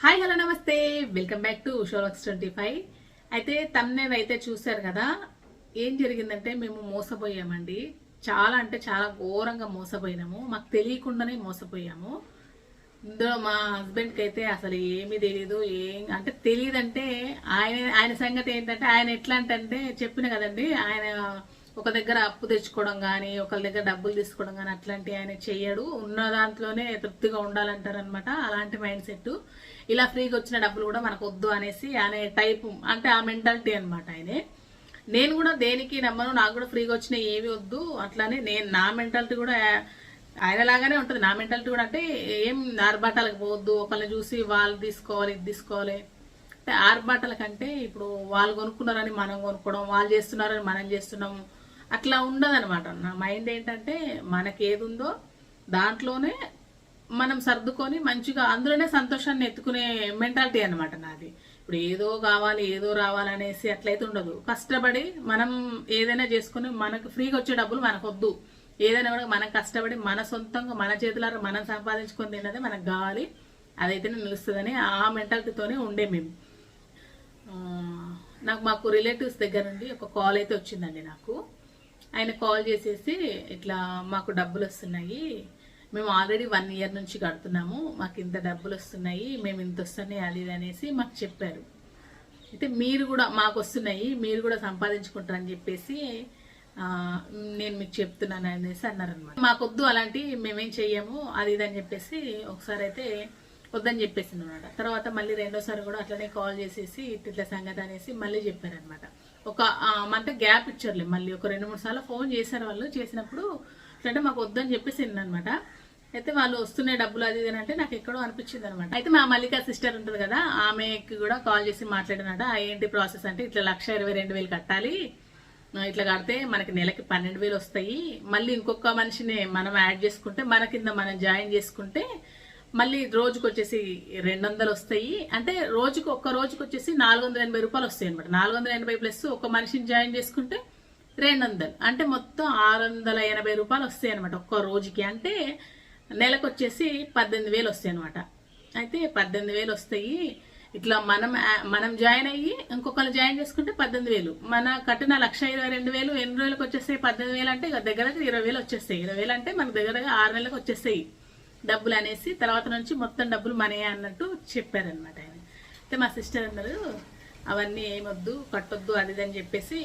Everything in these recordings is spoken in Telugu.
హాయ్ హలో నమస్తే. వెల్కమ్ బ్యాక్ టు షోలక్స్ ట్వంటీ ఫైవ్ అయితే తమ్నేల్ అయితే చూశారు కదా ఏం జరిగిందంటే మేము మోసపోయామండి. చాలా అంటే చాలా ఘోరంగా మోసపోయినాము. మాకు తెలియకుండానే మోసపోయాము. ఇందులో మా హస్బెండ్కి అయితే అసలు ఏమీ తెలియదు ఏం అంటే తెలియదంటే ఆయన ఆయన సంగతి ఏంటంటే ఆయన ఎట్లా అంటే చెప్పిన కదండి ఆయన ఒక దగ్గర అప్పు తెచ్చుకోవడం కానీ ఒకరి దగ్గర డబ్బులు తీసుకోవడం కానీ అట్లాంటివి ఆయన చెయ్యడు. ఉన్న దాంట్లోనే తృప్తిగా ఉండాలంటారనమాట అలాంటి మైండ్ సెట్ ఇలా ఫ్రీగా వచ్చిన డబ్బులు కూడా మనకు వద్దు అనేసి అనే టైపు అంటే ఆ మెంటాలిటీ అనమాట ఆయనే. నేను కూడా దేనికి నమ్మను నాకు కూడా ఫ్రీగా వచ్చిన ఏవి వద్దు. అట్లానే నేను నా మెంటాలిటీ కూడా ఆయన లాగానే ఉంటుంది. నా మెంటాలిటీ కూడా అంటే ఏం ఆర్భాటాలకు పోవద్దు. ఒకళ్ళని చూసి వాళ్ళు తీసుకోవాలి ఇది తీసుకోవాలి. అంటే ఆర్భాటాల కంటే ఇప్పుడు వాళ్ళు కొనుక్కున్నారని మనం కొనుక్కోవడం వాళ్ళు చేస్తున్నారని మనం చేస్తున్నాం. అట్లా ఉండదనమాట నా మైండ్ ఏంటంటే మనకి ఏది ఉందో దాంట్లోనే మనం సర్దుకొని మంచిగా అందులోనే సంతోషాన్ని ఎత్తుకునే మెంటాలిటీ అనమాట నాది. ఇప్పుడు ఏదో కావాలి ఏదో రావాలనేసి అట్లయితే ఉండదు. కష్టపడి మనం ఏదైనా చేసుకుని మనకు ఫ్రీగా వచ్చే డబ్బులు మనకు వద్దు ఏదైనా కూడా మనం కష్టపడి మన సొంతంగా మన చేతులారా మనం సంపాదించుకొని తిన్నదే మనకు కావాలి అదైతేనే నిలుస్తుందని ఆ మెంటాలిటీతోనే ఉండే మేము. నాకు మాకు రిలేటివ్స్ దగ్గర నుండి ఒక కాల్ అయితే వచ్చిందండి నాకు. ఆయన కాల్ చేసేసి ఇట్లా మాకు డబ్బులు వస్తున్నాయి. మేము ఆల్రెడీ వన్ ఇయర్ నుంచి కడుతున్నాము. మాకు ఇంత డబ్బులు వస్తున్నాయి. మేము ఇంత వస్తున్నాయి అది ఇది అనేసి మాకు చెప్పారు. అయితే మీరు కూడా మాకు వస్తున్నాయి. మీరు కూడా సంపాదించుకుంటారని చెప్పేసి నేను మీకు చెప్తున్నాను అనేసి అన్నారనమాట మాకొద్దు అలాంటి మేమేం చెయ్యము అది ఇది అని చెప్పేసి ఒకసారి అయితే వద్దని చెప్పేసింది అనమాట తర్వాత మళ్ళీ రెండోసారి కూడా అట్లనే కాల్ చేసేసి ఇట్ల ఇట్ల సంగతి అనేసి మళ్ళీ చెప్పారనమాట ఒక ఆ, అంటే గ్యాప్ ఇచ్చారులే. మళ్ళీ ఒక రెండు మూడు సార్లు ఫోన్ చేశారు వాళ్ళు. చేసినప్పుడు అంటే మాకు వద్దని చెప్పేసి అనమాట అయితే వాళ్ళు వస్తున్నాయి డబ్బులు అది ఇది అని అంటే నాకు ఎక్కడో అనిపించింది అనమాట అయితే మా మల్లిక సిస్టర్ ఉంటుంది కదా ఆమెకి కూడా కాల్ చేసి మాట్లాడినట. ఏంటి ప్రాసెస్ అంటే ఇట్లా లక్ష ఇరవై రెండు వేలు కట్టాలి. ఇట్లా కడితే మనకి నెలకి పన్నెండు వేలు వస్తాయి. మళ్ళీ ఇంకొక మనిషిని మనం యాడ్ చేసుకుంటే మన కింద మనం జాయిన్ చేసుకుంటే మళ్ళీ రోజుకు వచ్చేసి రెండు వందలు వస్తాయి. అంటే రోజుకు ఒక్క రోజుకు వచ్చేసి నాలుగు వందల ఎనభై రూపాయలు వస్తాయి అనమాట నాలుగు వందల ఎనభై ప్లస్ ఒక మనిషిని జాయిన్ చేసుకుంటే రెండు వందలు అంటే మొత్తం ఆరు వందల ఎనభై రూపాయలు వస్తాయి అనమాట ఒక్క రోజుకి. అంటే నెలకు వచ్చేసి పద్దెనిమిది వేలు వస్తాయి అనమాట అయితే పద్దెనిమిది వేలు వస్తాయి. ఇట్లా మనం మనం జాయిన్ అయ్యి ఇంకొకరు జాయిన్ చేసుకుంటే పద్దెనిమిది వేలు. మన కట్టిన లక్ష ఇరవై రెండు వేలు ఎన్ని రోజులకు వచ్చేస్తాయి పద్దెనిమిది వేలు అంటే దగ్గర దగ్గర ఇరవై వేలు వచ్చేస్తాయి. ఇరవై వేలు అంటే మనకు దగ్గర దగ్గర ఆరు నెలలకు వచ్చేస్తాయి డబ్బులు అనేసి తర్వాత నుంచి మొత్తం డబ్బులు మనయే అన్నట్టు చెప్పారనమాట ఆయన. అయితే మా సిస్టర్ అన్నారు అవన్నీ ఏమొద్దు కట్టొద్దు అది అని చెప్పేసి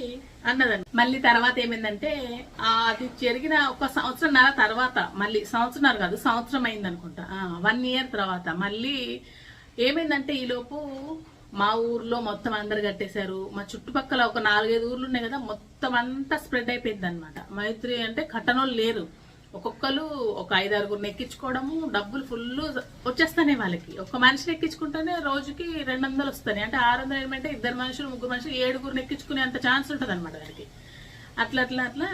అన్నదండి మళ్ళీ తర్వాత ఏమైందంటే అది జరిగిన ఒక సంవత్సరంన్నర తర్వాత మళ్ళీ సంవత్సరం కాదు సంవత్సరం అయింది అనుకుంటా వన్ ఇయర్ తర్వాత మళ్ళీ ఏమైందంటే ఈలోపు మా ఊర్లో మొత్తం అందరు కట్టేశారు. మా చుట్టుపక్కల ఒక నాలుగైదు ఊర్లు ఉన్నాయి కదా మొత్తం అంతా స్ప్రెడ్ అయిపోయింది అనమాట మైత్రి అంటే కట్టనోళ్ళు లేరు. ఒక్కొక్కరు ఒక ఐదు ఆరుగురిని ఎక్కించుకోవడము డబ్బులు ఫుల్ వచ్చేస్తానే వాళ్ళకి. ఒక మనిషిని ఎక్కించుకుంటేనే రోజుకి రెండు వందలు వస్తాయి. అంటే ఆరు వందలు ఏమంటే ఇద్దరు మనుషులు ముగ్గురు మనుషులు ఏడుగురిని ఎక్కించుకునే అంత ఛాన్స్ ఉంటుంది అనమాట దానికి. అట్లా అట్లా అట్లా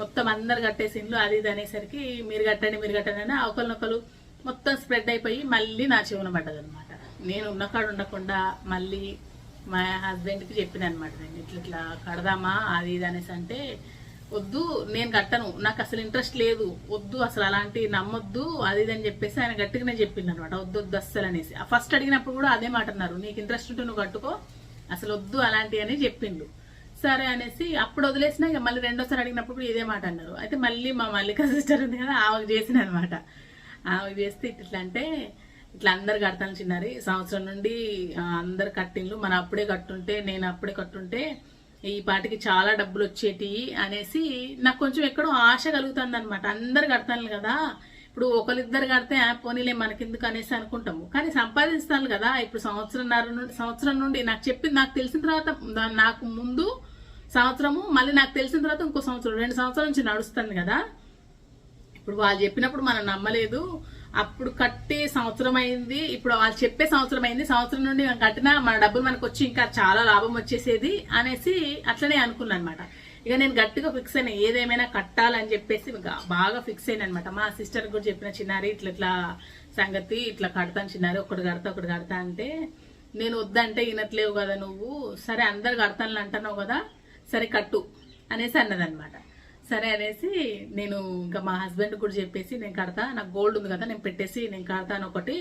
మొత్తం అందరు కట్టేసి ఇండ్లు అది ఇది అనేసరికి మీరు కట్టండి మీరు కట్టండి అని ఒకరినొకరు మొత్తం స్ప్రెడ్ అయిపోయి మళ్ళీ నా చెవున పడ్డదనమాట నేను ఉన్నకాడ ఉండకుండా మళ్ళీ మా హస్బెండ్కి చెప్పిన అనమాట నేను ఇట్లా ఇట్లా కడదామా? అది ఇది అనేసి అంటే వద్దు నేను కట్టను. నాకు అసలు ఇంట్రెస్ట్ లేదు. వద్దు అసలు అలాంటి నమ్మొద్దు అది ఇది అని చెప్పేసి ఆయన గట్టిగానే చెప్పింది అనమాట వద్దు వద్దు అస్సలు అనేసి. ఫస్ట్ అడిగినప్పుడు కూడా అదే మాట అన్నారు. నీకు ఇంట్రెస్ట్ ఉంటే నువ్వు కట్టుకో. అసలు వద్దు అలాంటివి అని చెప్పిండు. సరే అనేసి అప్పుడు వదిలేసిన ఇక మళ్ళీ రెండోసారి అడిగినప్పుడు ఇదే మాట అన్నారు. అయితే మళ్ళీ మా మల్లిక సిస్టర్ ఉంది కదా ఆమెకు చేసిన అనమాట ఆమెకు చేస్తే ఇట్లా అంటే ఇట్లా అందరు కడతాను చిన్నారి. సంవత్సరం నుండి అందరు కట్టిండ్లు. మన అప్పుడే కట్టుంటే నేను అప్పుడే కట్టుంటే ఈ పాటికి చాలా డబ్బులు వచ్చేటి అనేసి నాకు కొంచెం ఎక్కడో ఆశ కలుగుతుంది అనమాట అందరు కడతాను కదా. ఇప్పుడు ఒకరిద్దరు కడితే "ఆ, పోనీలే మనకెందుకు? అనేసి అనుకుంటాము. కానీ సంపాదిస్తాను కదా. ఇప్పుడు సంవత్సరంన్నర నుండి సంవత్సరం నుండి నాకు చెప్పింది నాకు తెలిసిన తర్వాత నాకు ముందు సంవత్సరము మళ్ళీ నాకు తెలిసిన తర్వాత ఇంకో సంవత్సరం రెండు సంవత్సరాల నుంచి నడుస్తుంది కదా. ఇప్పుడు వాళ్ళు చెప్పినప్పుడు మనం నమ్మలేదు. అప్పుడు కట్టే సంవత్సరం అయింది. ఇప్పుడు వాళ్ళు చెప్పే సంవత్సరం అయింది. సంవత్సరం నుండి మనం కట్టినా మన డబ్బులు మనకు వచ్చి ఇంకా చాలా లాభం వచ్చేసేది అనేసి అట్లనే అనుకున్నాను అనమాట ఇక నేను గట్టిగా ఫిక్స్ అయినా ఏదేమైనా కట్టాలని చెప్పేసి ఇంకా బాగా ఫిక్స్ అయినా అనమాట మా సిస్టర్ కూడా చెప్పిన చిన్నారి ఇట్లా ఇట్లా సంగతి ఇట్లా కడతాను చిన్నారి ఒకటి కడతా ఒకటి కడతా అంటే నేను వద్దంటే వినట్లేవు కదా నువ్వు. సరే అందరు కడతాను అంటున్నావు కదా సరే కట్టు అనేసి అన్నదనమాట సరే అనేసి నేను ఇంకా మా హస్బెండ్ కూడా చెప్పేసి నేను కడతా నాకు గోల్డ్ ఉంది కదా నేను పెట్టేసి నేను కడతాను ఒకటి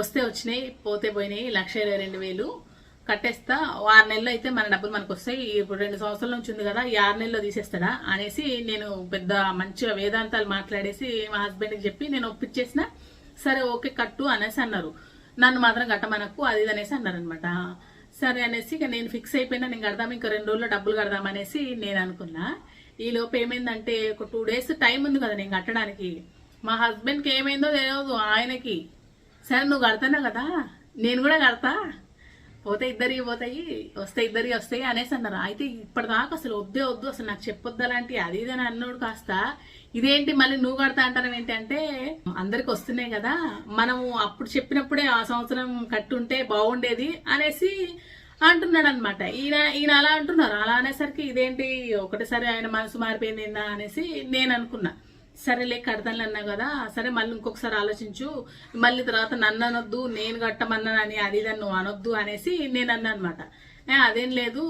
వస్తే వచ్చినాయి పోతే పోయినాయి లక్ష ఇరవై రెండు వేలు కట్టేస్తా. ఆరు నెలలు అయితే మన డబ్బులు మనకు వస్తాయి. ఇప్పుడు రెండు సంవత్సరాల నుంచి ఉంది కదా ఈ ఆరు నెలల్లో తీసేస్తాడా అనేసి నేను పెద్ద మంచిగా వేదాంతాలు మాట్లాడేసి మా హస్బెండ్కి చెప్పి నేను ఒప్పించేసిన. సరే ఓకే కట్టు అనేసి అన్నారు. నన్ను మాత్రం కట్టమనకు అది ఇది అనేసి అన్నారు అనమాట సరే అనేసి ఇక నేను ఫిక్స్ అయిపోయినా నేను కడదాం ఇంకా రెండు రోజుల్లో డబ్బులు కడదాం అనేసి నేను అనుకున్నా. ఈ లోపు ఏమైందంటే ఒక టూ డేస్ టైం ఉంది కదా నేను కట్టడానికి. మా హస్బెండ్కి ఏమైందో తెలియదు ఆయనకి. సరే నువ్వు కడతానా కదా? నేను కూడా కడతా. పోతే ఇద్దరికి పోతాయి వస్తే ఇద్దరికి వస్తాయి అనేసి అన్నారు. అయితే ఇప్పటిదాకా అసలు వద్దే వద్దు అసలు నాకు చెప్పొద్దు అలాంటి అది ఇది అని అన్నోడు కాస్త. ఇదేంటి మళ్ళీ నువ్వు కడతా అంటారు ఏంటి అంటే అందరికి వస్తున్నాయి కదా మనము అప్పుడు చెప్పినప్పుడే ఆ సంవత్సరం కట్టుంటే బాగుండేది అనేసి అంటున్నాడు అనమాట ఈయన ఈయన అలా అంటున్నారు. అలా అనేసరికి ఇదేంటి ఒకటేసారి ఆయన మనసు మారిపోయింది ఏందా అనేసి నేను అనుకున్నా. సరేలే కడతాను అన్నా కదా సరే మళ్ళీ ఇంకొకసారి ఆలోచించు. మళ్ళీ తర్వాత నన్ను అనొద్దు నేను కట్టమన్నానని అది ఇది అని నువ్వు అనొద్దు అనేసి నేను అన్నా అనమాట. అదేం లేదు.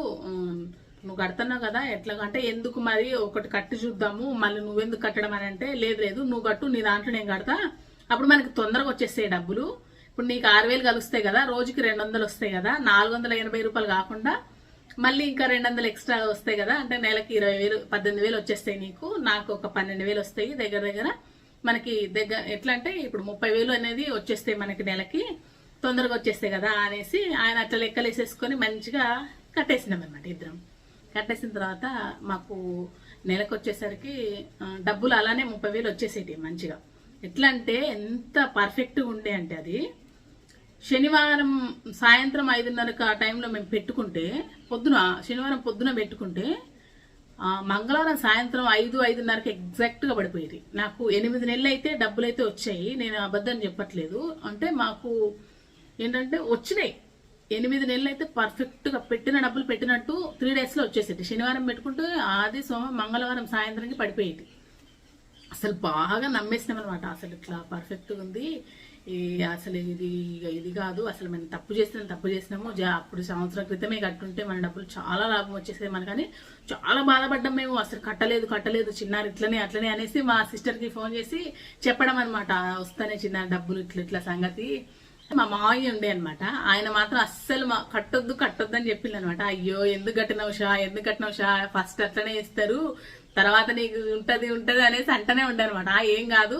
నువ్వు కడుతున్నావు కదా ఎట్లా అంటే ఎందుకు మరి ఒకటి కట్టి చూద్దాము మళ్ళీ నువ్వెందుకు కట్టడం అని అంటే లేదు లేదు నువ్వు కట్టు నీ దాంట్లో నేను కడతా. అప్పుడు మనకి తొందరగా వచ్చేస్తాయి డబ్బులు. ఇప్పుడు నీకు ఆరు వేలు కలుస్తాయి కదా రోజుకి రెండు వందలు వస్తాయి కదా నాలుగు వందల ఎనభై రూపాయలు కాకుండా మళ్ళీ ఇంకా రెండు వందలు ఎక్స్ట్రా వస్తాయి కదా అంటే నెలకి ఇరవై వేలు పద్దెనిమిది వేలు వచ్చేస్తాయి నీకు నాకు ఒక పన్నెండు వేలు వస్తాయి దగ్గర దగ్గర. మనకి దగ్గర ఎట్లా అంటే ఇప్పుడు ముప్పై వేలు అనేది వచ్చేస్తాయి మనకి నెలకి తొందరగా వచ్చేస్తాయి కదా అనేసి ఆయన అట్లా లెక్కలు వేసేసుకొని మంచిగా కట్టేసినాం అనమాట ఇద్దరం. కట్టేసిన తర్వాత మాకు నెలకు వచ్చేసరికి డబ్బులు అలానే ముప్పై వేలు వచ్చేసేటి మంచిగా. ఎట్లా అంటే ఎంత పర్ఫెక్ట్గా ఉండే అంటే అది శనివారం సాయంత్రం ఐదున్నరకు ఆ టైంలో మేము పెట్టుకుంటే పొద్దున శనివారం పొద్దున పెట్టుకుంటే మంగళవారం సాయంత్రం ఐదు ఐదున్నరకి ఎగ్జాక్ట్గా పడిపోయేది. నాకు ఎనిమిది నెలలు అయితే డబ్బులు అయితే వచ్చాయి. నేను అబద్ధం చెప్పట్లేదు. అంటే మాకు ఏంటంటే వచ్చినాయి. ఎనిమిది నెలలు అయితే పర్ఫెక్ట్గా పెట్టిన డబ్బులు పెట్టినట్టు త్రీ డేస్లో వచ్చేసేది. శనివారం పెట్టుకుంటే ఆది సోమం మంగళవారం సాయంత్రంకి పడిపోయేది. అసలు బాగా నమ్మేసినాం అనమాట అసలు ఇట్లా పర్ఫెక్ట్గా ఉంది. ఈ అసలు ఇది ఇది కాదు అసలు మనం తప్పు చేసిన తప్పు చేసినాము. అప్పుడు సంవత్సరం క్రితమే కట్టుంటే మన డబ్బులు చాలా లాభం వచ్చేసేది మనకని చాలా బాధపడ్డాం మేము. అసలు కట్టలేదు కట్టలేదు చిన్నారు ఇట్లనే అట్లనే అనేసి మా సిస్టర్కి ఫోన్ చేసి చెప్పడం అనమాట వస్తానే చిన్న డబ్బులు ఇట్లా ఇట్లా సంగతి. మా మావయ్య ఉండే అనమాట ఆయన మాత్రం అస్సలు మా కట్టొద్దు కట్టొద్దు అని చెప్పింది అనమాట అయ్యో ఎందుకు కట్టినవు షా ఎందుకు కట్టినవు షా? ఫస్ట్ అట్లనే ఇస్తారు తర్వాత నీకు ఉంటుంది ఉంటది అనేసి అంటనే ఉండనమాట. ఆ ఏం కాదు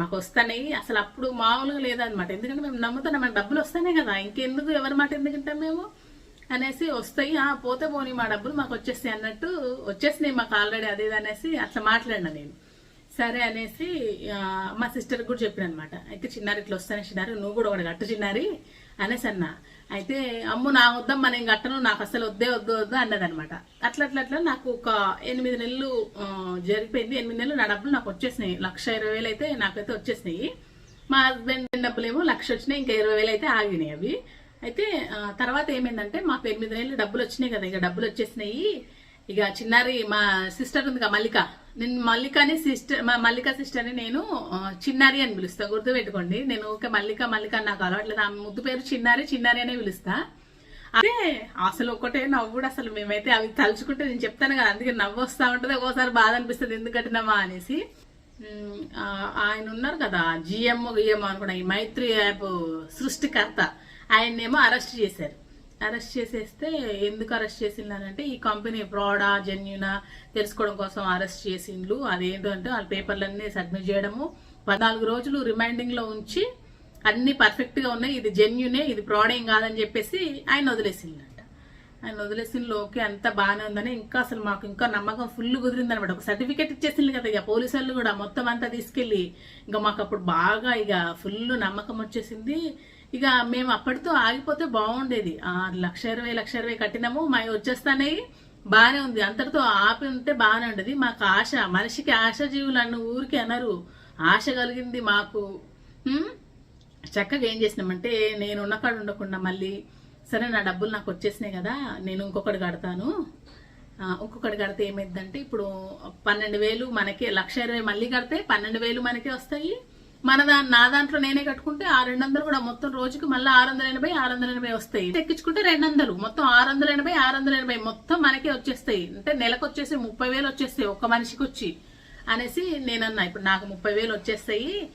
మాకు వస్తాయి అసలు అప్పుడు మామూలుగా లేదనమాట. ఎందుకంటే మేము నమ్ముతున్నాం మనకు డబ్బులు వస్తానే కదా. ఇంకెందుకు ఎవరి మాట ఎందుకుంటాం మేము? అనేసి వస్తాయి. ఆ పోతే పోనీ మా డబ్బులు మాకు వచ్చేస్తాయి అన్నట్టు వచ్చేసినాయి మాకు ఆల్రెడీ అదేది అనేసి అట్లా మాట్లాడినా నేను. సరే అనేసి మా సిస్టర్ కూడా చెప్పిన అనమాట. అయితే చిన్నారి ఇట్లా వస్తానే చిన్నారి నువ్వు కూడా ఒకటి కట్టు చిన్నారి అనేసి అన్నా. అయితే అమ్ము నా వద్దమ్మా నేను కట్టను నాకు అసలు వద్దే వద్దు వద్దు అన్నదనమాట అట్లా అట్లా అట్లా నాకు ఒక ఎనిమిది నెలలు జరిగిపోయింది. ఎనిమిది నెలలు నా డబ్బులు నాకు వచ్చేసినాయి. లక్ష ఇరవై వేలు అయితే నాకైతే వచ్చేసినాయి. మా హస్బెండ్ డబ్బులేమో లక్ష వచ్చినాయి ఇంకా ఇరవై వేలు అయితే ఆగినాయి అవి. అయితే తర్వాత ఏమైందంటే మాకు ఎనిమిది నెలలు డబ్బులు వచ్చినాయి కదా ఇక డబ్బులు వచ్చేసినాయి. ఇక చిన్నారి మా సిస్టర్ ఉంది కదా మల్లిక. నేను మల్లికని సిస్టర్ మా మల్లిక సిస్టర్ని నేను చిన్నారి అని పిలుస్తాను గుర్తు పెట్టుకోండి నేను ఓకే మల్లిక మల్లిక నాకు అలవాట్లేదు నా ముద్దు పేరు చిన్నారి చిన్నారి అనే పిలుస్తా. అదే అసలు ఒకటే నవ్వు కూడా అసలు మేమైతే అవి తలుచుకుంటే నేను చెప్తాను కదా అందుకే నవ్వు వస్తా ఉంటుంది ఒక్కోసారి బాధ అనిపిస్తుంది ఎందుకంటున్నామా అనేసి. ఆయన ఉన్నారు కదా జిఎం గిఎం అనుకున్నా ఈ మైత్రి యాప్ సృష్టికర్త. ఆయన్నేమో అరెస్ట్ చేశారు. అరెస్ట్ చేసేస్తే ఎందుకు అరెస్ట్ చేసిందనంటే ఈ కంపెనీ బ్రాడా జెన్యునా తెలుసుకోవడం కోసం అరెస్ట్ చేసిండ్లు. అదేంటంటే వాళ్ళ పేపర్లన్నీ సబ్మిట్ చేయడము. పద్నాలుగు రోజులు రిమైండింగ్లో ఉంచి అన్ని పర్ఫెక్ట్గా ఉన్నాయి. ఇది జెన్యునే ఇది ఫ్రాడ్ కాదని చెప్పేసి ఆయన వదిలేసిందంట ఆయన వదిలేసిన ఓకే అంత బాగానే ఉందని ఇంకా అసలు మాకు ఇంకా నమ్మకం ఫుల్ కుదిరింది అనమాట ఒక సర్టిఫికేట్ ఇచ్చేసింది కదా ఇక పోలీసు వాళ్ళు కూడా మొత్తం అంతా తీసుకెళ్ళి ఇంకా మాకు అప్పుడు బాగా ఇక ఫుల్ నమ్మకం వచ్చేసింది. ఇక మేము అప్పటితో ఆగిపోతే బాగుండేది. ఆ లక్ష ఇరవై లక్ష ఇరవై కట్టినాము మా వచ్చేస్తానే బాగానే ఉంది. అంతటితో ఆపి ఉంటే బాగానే ఉండేది. మాకు ఆశ మనిషికి ఆశ జీవులు అన్న ఊరికి అనరు. ఆశ కలిగింది మాకు. చక్కగా ఏం చేసినామంటే నేను ఉన్న కాడ ఉండకుండా మళ్ళీ సరే నా డబ్బులు నాకు వచ్చేసినాయి కదా నేను ఇంకొకటి కడతాను. ఇంకొకటి కడితే ఏమైందంటే ఇప్పుడు పన్నెండు వేలు మనకి లక్ష ఇరవై మళ్ళీ కడితే పన్నెండు వేలు మనకే వస్తాయి. మన దా నా దాంట్లో నేనే కట్టుకుంటే ఆ రెండు వందలు కూడా మొత్తం రోజుకి మళ్ళీ ఆరు వందల ఎనభై ఆరు వందల ఎనభై వస్తాయి. తెక్కించుకుంటే రెండు వందలు మొత్తం ఆరు వందల ఎనభై ఆరు వందల ఎనభై మొత్తం మనకే వచ్చేస్తాయి. అంటే నెలకు వచ్చేసి ముప్పై వేలు వచ్చేస్తాయి ఒక్క మనిషికి వచ్చి. అనేసి నేనన్నా ఇప్పుడు నాకు ముప్పై వేలు వచ్చేస్తాయి.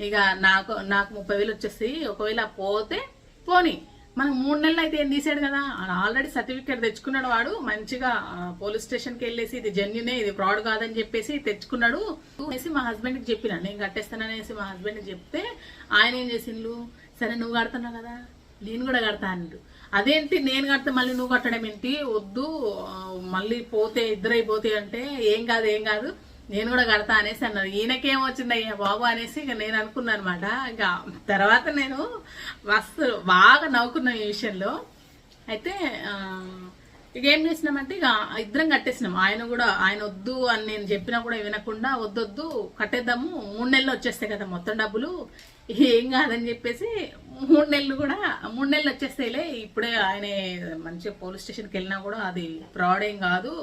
ఇక నాకు నాకు ముప్పై వేలు వచ్చేస్తాయి. ఒకవేళ పోతే పోనీ. మనకు మూడు నెలలు అయితే ఏం తీసాడు కదా? ఆల్రెడీ సర్టిఫికేట్ తెచ్చుకున్నాడు వాడు. మంచిగా పోలీస్ స్టేషన్కి వెళ్ళేసి ఇది జెన్యునే ఇది ఫ్రాడ్ కాదని చెప్పేసి తెచ్చుకున్నాడు. అనేసి మా హస్బెండ్కి చెప్పిన. నేను కట్టేస్తాననేసి మా హస్బెండ్కి చెప్తే ఆయన ఏం చేసిండు సరే నువ్వు కడుతున్నావు కదా? నేను కూడా కడతా అన్నాడు. అదేంటి? నేను కడితే మళ్ళీ నువ్వు కట్టడం ఏంటి? వద్దు మళ్ళీ పోతే ఇద్దరైపోతే అంటే ఏం కాదు ఏం కాదు. నేను కూడా కడతా అనేసి అన్నారు ఈయనకేం వచ్చిందయ్యా బాబు అనేసి ఇక నేను అనుకున్నాను అనమాట ఇక తర్వాత నేను మస్తు బాగా నవ్వుకున్నా ఈ విషయంలో. అయితే ఇక ఏం చేసినామంటే ఇక ఇద్దరం కట్టేసినాం. ఆయన కూడా ఆయన వద్దు అని నేను చెప్పినా కూడా వినకుండా వద్దొద్దు కట్టేద్దాము మూడు నెలలు వచ్చేస్తాయి కదా మొత్తం డబ్బులు. ఏం కాదని చెప్పేసి మూడు నెలలు కూడా మూడు నెలలు వచ్చేస్తాయిలే. ఇప్పుడే ఆయన మంచిగా పోలీస్ స్టేషన్కి వెళ్ళినా కూడా అది ఫ్రాడ్ ఏం కాదు.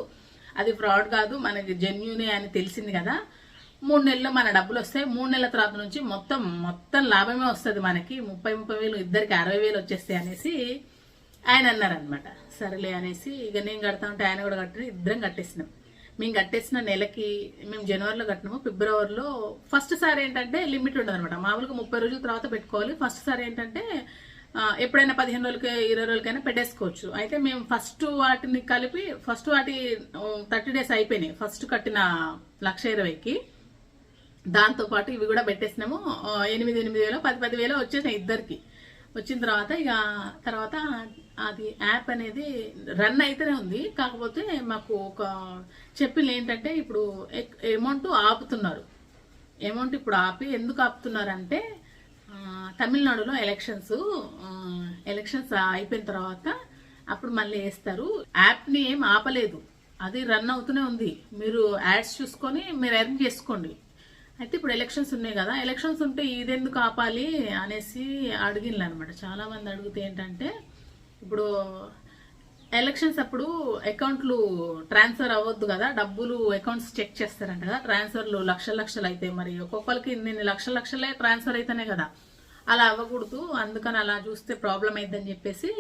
అది ఫ్రాడ్ కాదు మనకి జెన్యునే అని తెలిసింది కదా. మూడు నెలల్లో మన డబ్బులు వస్తాయి. మూడు నెలల తర్వాత నుంచి మొత్తం మొత్తం లాభమే వస్తుంది మనకి. ముప్పై ముప్పై వేలు ఇద్దరికి అరవై వేలు వచ్చేస్తాయి అనేసి ఆయన అన్నారనమాట సరేలే అనేసి ఇక నేను కడతా ఉంటే ఆయన కూడా కట్టిన ఇద్దరం కట్టేసినాం. మేము కట్టేసిన నెలకి మేము జనవరిలో కట్టినాము. ఫిబ్రవరిలో ఫస్ట్ సారి ఏంటంటే లిమిట్ ఉండదు అనమాట మామూలుగా ముప్పై రోజుల తర్వాత పెట్టుకోవాలి. ఫస్ట్ సారి ఏంటంటే ఎప్పుడైనా పదిహేను రోజులకి ఇరవై రోజులకైనా పెట్టేసుకోవచ్చు. అయితే మేము ఫస్ట్ వాటిని కలిపి ఫస్ట్ వాటి థర్టీ డేస్ అయిపోయినాయి. ఫస్ట్ కట్టిన లక్ష ఇరవైకి. దాంతో పాటు ఇవి కూడా పెట్టేసినాము. ఎనిమిది ఎనిమిది వేలు పది పది వేలు వచ్చేసినాయి ఇద్దరికి. వచ్చిన తర్వాత ఇక తర్వాత అది యాప్ అనేది రన్ అయితేనే ఉంది. కాకపోతే మాకు ఒక చెప్పింది ఏంటంటే ఇప్పుడు అమౌంట్ ఆపుతున్నారు. అమౌంట్ ఇప్పుడు ఆపి ఎందుకు ఆపుతున్నారంటే అంటే తమిళనాడులో ఎలక్షన్స్ ఎలక్షన్స్ అయిపోయిన తర్వాత అప్పుడు మళ్ళీ వేస్తారు. యాప్ని ఏం ఆపలేదు. అది రన్ అవుతూనే ఉంది. మీరు యాడ్స్ చూసుకొని మీరు ఎర్న్ చేసుకోండి. అయితే ఇప్పుడు ఎలక్షన్స్ ఉన్నాయి కదా. ఎలక్షన్స్ ఉంటే ఇదెందుకు ఆపాలి అనేసి అడిగిన్లు అనమాట చాలా మంది అడిగితే ఏంటంటే ఇప్పుడు ఎలక్షన్స్ అప్పుడు అకౌంట్లు ట్రాన్స్ఫర్ అవ్వద్దు కదా. డబ్బులు అకౌంట్స్ చెక్ చేస్తారంట కదా. ట్రాన్స్ఫర్లు లక్షల లక్షలు అయితే మరి ఒక్కొక్కరికి ఇన్ని లక్షల లక్షలే ట్రాన్స్ఫర్ అయితేనే కదా. అలా అవ్వకూడదు అందుకని అలా చూస్తే ప్రాబ్లం అయిద్దని చెప్పేసి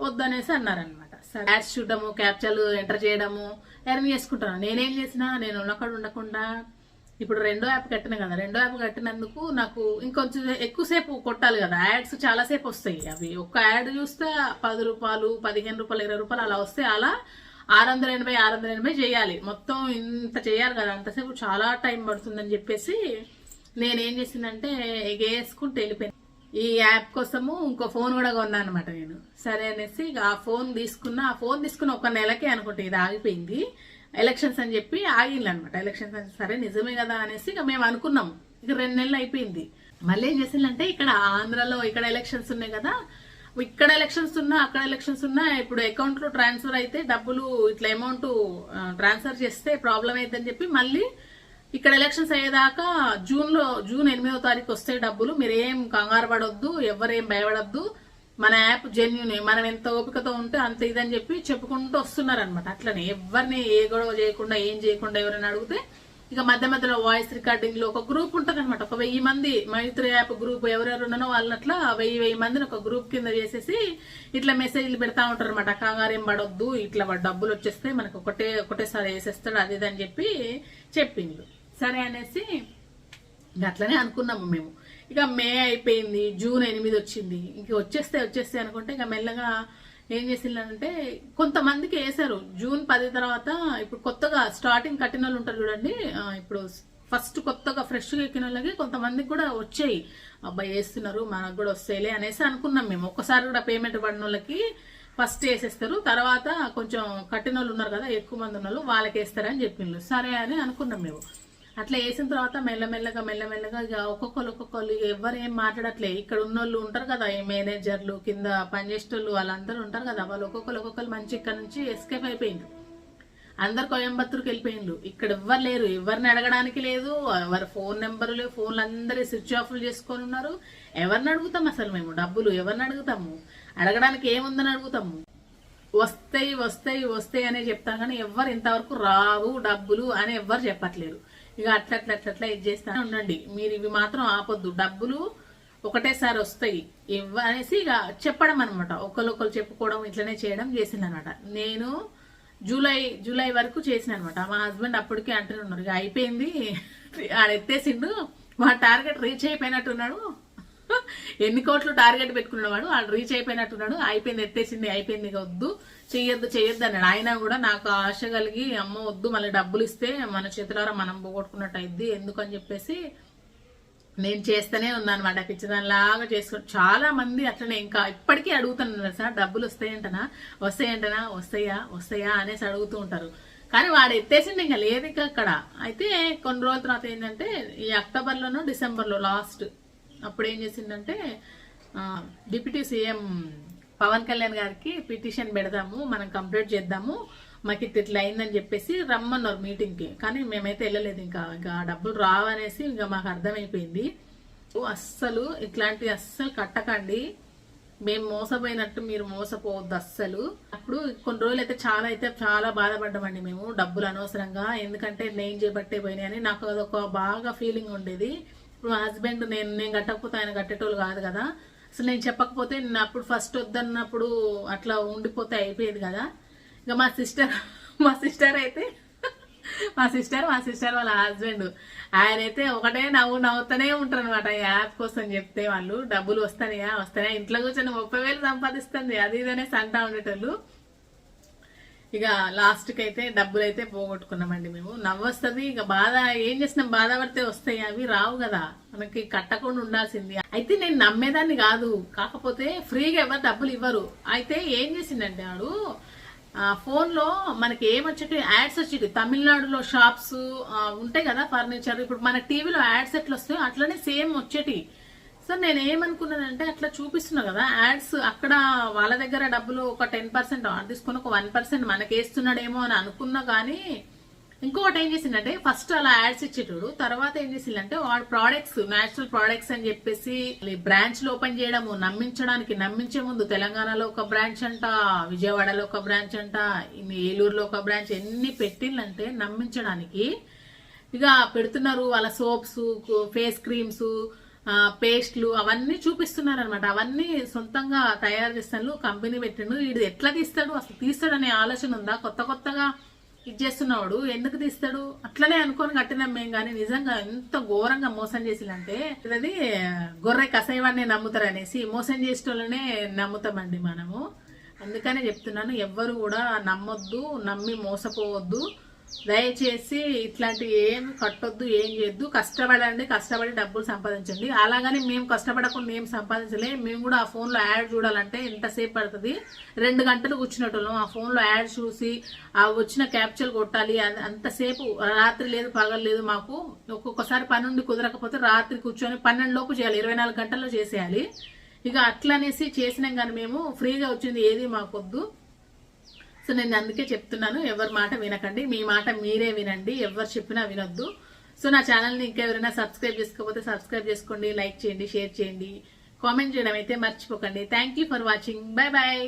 వద్దనేసి అన్నారనమాట సరే యాడ్స్ చూడడము క్యాప్చర్లు ఎంటర్ చేయడము ఎర్న్ చేసుకుంటాను. నేనేం చేసినా నేను ఉన్నక్కడ ఉండకుండా ఇప్పుడు రెండో యాప్ కట్టిన కదా రెండో యాప్ కట్టినందుకు నాకు ఇంకొంచెం ఎక్కువసేపు కొట్టాలి కదా. యాడ్స్ చాలాసేపు వస్తాయి. అవి ఒక్క యాడ్ చూస్తే పది రూపాయలు పదిహేను రూపాయలు ఇరవై రూపాయలు అలా వస్తే అలా ఆరు వందల ఎనభై ఆరు వందల ఎనభై చేయాలి. మొత్తం ఇంత చేయాలి కదా అంతసేపు చాలా టైం పడుతుందని చెప్పేసి నేనేం చేసిందంటే ఎగేసుకుంటూ వెళ్ళిపోయింది ఈ యాప్ కోసము ఇంకో ఫోన్ కూడా కొన్నాను అనమాట నేను. సరే అనేసి ఇక ఆ ఫోన్ తీసుకున్న ఆ ఫోన్ తీసుకున్న ఒక నెలకే అనుకుంటే ఇది ఆగిపోయింది. ఎలక్షన్స్ అని చెప్పి ఆగింది అనమాట ఎలక్షన్స్ అని సరే నిజమే కదా అనేసి ఇక మేము అనుకున్నాం ఇక రెండు నెలలు అయిపోయింది. మళ్ళీ ఏం చేసిందంటే ఇక్కడ ఆంధ్రాలో ఇక్కడ ఎలక్షన్స్ ఉన్నాయి కదా ఇక్కడ ఎలక్షన్స్ ఉన్నా అక్కడ ఎలక్షన్స్ ఉన్నా ఇప్పుడు అకౌంట్లో ట్రాన్స్ఫర్ అయితే డబ్బులు ఇట్లా అమౌంట్ ట్రాన్స్ఫర్ చేస్తే ప్రాబ్లం అవుతుందని చెప్పి మళ్ళీ ఇక్కడ ఎలక్షన్స్ అయ్యేదాకా జూన్లో జూన్ ఎనిమిదో తారీఖు వస్తే డబ్బులు మీరు ఏం కంగారు పడొద్దు ఎవరేం భయపడొద్దు. మన యాప్ జెన్యున్ మనం ఎంత ఓపికతో ఉంటే అంత ఇదని చెప్పి చెప్పుకుంటూ వస్తున్నారు అనమాట అట్లనే ఎవరిని ఏ గొడవ చేయకుండా ఏం చేయకుండా ఎవరైనా అడిగితే ఇక మధ్య మధ్యలో వాయిస్ రికార్డింగ్లో ఒక గ్రూప్ ఉంటుంది అనమాట ఒక వెయ్యి మంది మైత్రి యాప్ గ్రూప్ ఎవరెవరు ఉన్నానో వాళ్ళని అట్లా వెయ్యి వెయ్యి మందిని ఒక గ్రూప్ కింద చేసేసి ఇట్లా మెసేజ్లు పెడతా ఉంటారు అనమాట కంగారు ఏం పడొద్దు ఇట్లా డబ్బులు వచ్చేస్తే మనకు ఒకటే ఒకటేసారి వేసేస్తాడు అది ఇది అని చెప్పి చెప్పిండు సరే అనేసి అట్లనే అనుకున్నాము మేము. ఇక మే అయిపోయింది జూన్ ఎనిమిది వచ్చింది. ఇంక వచ్చేస్తే వచ్చేస్తే అనుకుంటే ఇక మెల్లగా ఏం చేసిందంటే కొంతమందికి వేశారు జూన్ పది తర్వాత ఇప్పుడు కొత్తగా స్టార్టింగ్ కట్టిన వాళ్ళు ఉంటారు చూడండి ఇప్పుడు ఫస్ట్ కొత్తగా ఫ్రెష్గా ఎక్కిన వాళ్ళకి కొంతమందికి కూడా వచ్చాయి. అబ్బాయి వేస్తున్నారు మనకు కూడా వస్తాయిలే అనేసి అనుకున్నాం మేము. ఒక్కసారి కూడా పేమెంట్ పడిన వాళ్ళకి ఫస్ట్ వేసేస్తారు. తర్వాత కొంచెం కట్టిన వాళ్ళు ఉన్నారు కదా ఎక్కువ మంది ఉన్న వాళ్ళు వాళ్ళకి వేస్తారని చెప్పిండ్రు. సరే అని అనుకున్నాం మేము. అట్లా వేసిన తర్వాత మెల్లమెల్లగా మెల్లమెల్లగా ఇక ఒక్కొక్కరు ఒక్కొక్కరు ఇక ఎవరు ఏం మాట్లాడట్లే. ఇక్కడ ఉన్న వాళ్ళు ఉంటారు కదా ఈ మేనేజర్లు కింద పనిచేసేటోళ్ళు వాళ్ళందరూ ఉంటారు కదా వాళ్ళు ఒక్కొక్కరు ఒక్కొక్కరు మంచి ఇక్కడ నుంచి ఎస్కేప్ అయిపోయింది అందరు కోయంబత్తూరుకి వెళ్ళిపోయిండ్రు. ఇక్కడ ఎవ్వరు లేరు. ఎవరిని అడగడానికి లేదు. ఎవరి ఫోన్ నెంబర్లు ఫోన్లు అందరూ స్విచ్ ఆఫ్లు చేసుకొని ఉన్నారు. ఎవరిని అడుగుతాం అసలు మేము? డబ్బులు ఎవరిని అడుగుతాము? అడగడానికి ఏముందని అడుగుతాము? వస్తాయి వస్తాయి వస్తాయి అనే చెప్తాం కానీ ఎవ్వరు ఇంతవరకు రావు డబ్బులు అని ఎవ్వరు చెప్పట్లేరు. ఇక అట్లా అట్లా అట్లా ఇది చేస్తా ఉండండి. మీరు ఇవి మాత్రం ఆపొద్దు. డబ్బులు ఒకటేసారి వస్తాయి. ఇవ్వనేసి ఇక చెప్పడం అనమాట ఒకరు చెప్పుకోవడం ఇట్లనే చేయడం చేసింది అనమాట నేను జూలై జూలై వరకు చేసిన అనమాట మా హస్బెండ్ అప్పటికే అంటూనే ఉన్నారు. ఇక అయిపోయింది. ఆడ ఎత్తేసిండు మా టార్గెట్ రీచ్ అయిపోయినట్టున్నాడు. ఎన్ని కోట్లు టార్గెట్ పెట్టుకున్నాడు వాడు? రీచ్ అయిపోయినట్టున్నాడు. అయిపోయింది ఎత్తేసింది అయిపోయింది ఇక వద్దు. చెయ్యొద్దు చెయ్యొద్దు అన్నాడు. ఆయన కూడా నాకు ఆశ కలిగి అమ్మ వద్దు మళ్ళీ డబ్బులు ఇస్తే మన చేతులారా మనం పోగొట్టుకున్నట్టు అయింది ఎందుకని చెప్పేసి నేను చేస్తూనే ఉన్నాను అనమాట పిచ్చిదానిలాగా చేసుకుని చాలా మంది అట్లనే ఇంకా ఇప్పటికీ అడుగుతున్నారు సార్ డబ్బులు వస్తాయంటనా? వస్తాయంటనా? వస్తాయా? వస్తాయా? అనేసి అడుగుతూ ఉంటారు. కానీ వాడు ఎత్తేసింది ఇంకా లేదు ఇంకా అక్కడ. అయితే కొన్ని రోజుల తర్వాత ఏంటంటే ఈ అక్టోబర్లోనో డిసెంబర్లో లాస్ట్ అప్పుడు ఏం చేసిందంటే డిప్యూటీ సీఎం పవన్ కళ్యాణ్ గారికి పిటిషన్ పెడదాము మనం కంప్లీట్ చేద్దాము మాకు ఇట్లా ఇట్లా అయిందని చెప్పేసి రమ్మన్నారు మీటింగ్కి. కానీ మేమైతే వెళ్ళలేదు ఇంకా ఇంకా డబ్బులు రావనేసి ఇంకా మాకు అర్థమైపోయింది. ఓ, అస్సలు ఇట్లాంటివి అస్సలు కట్టకండి. మేము మోసపోయినట్టు మీరు మోసపోవద్దు అస్సలు. అప్పుడు కొన్ని రోజులు అయితే చాలా అయితే చాలా బాధపడ్డామండి మేము డబ్బులు అనవసరంగా. ఎందుకంటే నేను చేపట్టే పోయినాయని నాకు అదొక బాగా ఫీలింగ్ ఉండేది. ఇప్పుడు మా హస్బెండ్ నేను నేను కట్టకపోతే ఆయన కట్టేటోళ్ళు కాదు కదా. అసలు నేను చెప్పకపోతే నేను అప్పుడు ఫస్ట్ వద్దన్నప్పుడు అట్లా ఉండిపోతే అయిపోయేది కదా. ఇంకా మా సిస్టర్ మా సిస్టర్ అయితే మా సిస్టర్ మా సిస్టర్ వాళ్ళ హస్బెండ్ ఆయన అయితే ఒకటే నవ్వు నవ్వుతూనే ఉంటారు అనమాట యాప్ కోసం చెప్తే వాళ్ళు డబ్బులు వస్తాయా వస్తాయా ఇంట్లో కూర్చొని ముప్పై వేలు సంపాదిస్తుంది. అది ఇదనే సంటా ఉండేటోళ్ళు. ఇక లాస్ట్కి అయితే డబ్బులు అయితే పోగొట్టుకున్నామండి మేము. నవ్వొస్తుంది ఇక బాధ ఏం చేసినాం బాధపడితే వస్తాయి అవి రావు కదా. మనకి కట్టకుండా ఉండాల్సింది. అయితే నేను నమ్మేదాన్ని కాదు. కాకపోతే ఫ్రీగా ఎవరు డబ్బులు ఇవ్వరు. అయితే ఏం చేసిందంటే వాడు ఫోన్లో మనకి ఏమొచ్చేటి యాడ్స్ వచ్చేటి తమిళనాడులో షాప్స్ ఉంటాయి కదా ఫర్నిచర్. ఇప్పుడు మన టీవీలో యాడ్స్ ఎట్లా వస్తాయో అట్లనే సేమ్ వచ్చేటి సో నేను ఏమనుకున్నానంటే అట్లా చూపిస్తున్నా కదా యాడ్స్ అక్కడ వాళ్ళ దగ్గర డబ్బులు ఒక టెన్ పర్సెంట్ ఆర్డర్ తీసుకొని ఒక వన్ పర్సెంట్ మనకేస్తున్నాడేమో అని అనుకున్నా కానీ ఇంకొకటి ఏం చేసిందంటే ఫస్ట్ అలా యాడ్స్ ఇచ్చేటోడు తర్వాత ఏం చేసిందంటే వాడు ప్రోడక్ట్స్ నేచురల్ ప్రోడక్ట్స్ అని చెప్పేసి బ్రాంచ్లో ఓపెన్ చేయడము నమ్మించడానికి నమ్మించే ముందు తెలంగాణలో ఒక బ్రాంచ్ అంట విజయవాడలో ఒక బ్రాంచ్ అంట ఏలూరులో ఒక బ్రాంచ్ ఎన్ని పెట్టిందంటే నమ్మించడానికి ఇక పెడుతున్నారు వాళ్ళ సోప్స్ ఫేస్ క్రీమ్స్ పేస్ట్లు అవన్నీ చూపిస్తున్నారు అనమాట అవన్నీ సొంతంగా తయారు చేస్తాను. కంపెనీ పెట్టిండు. ఇది ఎట్లా తీస్తాడు? అసలు తీస్తాడనే ఆలోచన ఉందా? కొత్త కొత్తగా ఇది చేస్తున్నవాడు ఎందుకు తీస్తాడు? అట్లనే అనుకొని కట్టినాం మేము కానీ నిజంగా ఎంత ఘోరంగా మోసం చేసిందంటే అది గొర్రె కసైవాన్ని నమ్ముతారు అనేసి మోసం చేసేటోళ్ళనే నమ్ముతామండి మనము. అందుకనే చెప్తున్నాను ఎవ్వరు కూడా నమ్మొద్దు నమ్మి మోసపోవద్దు. దయచేసి ఇట్లాంటి ఏం కట్టొద్దు ఏం చేయొద్దు. కష్టపడండి కష్టపడి డబ్బులు సంపాదించండి. అలాగని మేము కష్టపడకుండా ఏం సంపాదించలేము మేము కూడా ఆ ఫోన్లో యాడ్ చూడాలంటే ఎంతసేపు పడుతుంది. రెండు గంటలు కూర్చున్నట్టున్నాం ఆ ఫోన్లో యాడ్ చూసి ఆ వచ్చిన క్యాప్చర్ కొట్టాలి. అంతసేపు రాత్రి లేదు పగలు లేదు మాకు. ఒక్కొక్కసారి పని కుదరకపోతే రాత్రి కూర్చొని పన్నెండు లోపు చేయాలి. ఇరవై నాలుగు గంటల్లో చేసేయాలి. ఇక అట్లనేసి చేసినాం కానీ మేము ఫ్రీగా వచ్చింది ఏది మాకొద్దు. సో నేను అందుకే చెప్తున్నాను ఎవరి మాట వినకండి. మీ మాట మీరే వినండి ఎవరు చెప్పినా వినొద్దు. సో నా ఛానల్ని ఇంకా ఎవరైనా సబ్స్క్రైబ్ చేసుకోకపోతే సబ్స్క్రైబ్ చేసుకోండి లైక్ చేయండి షేర్ చేయండి. కామెంట్ చేయడం అయితే మర్చిపోకండి. Thank you for watching bye bye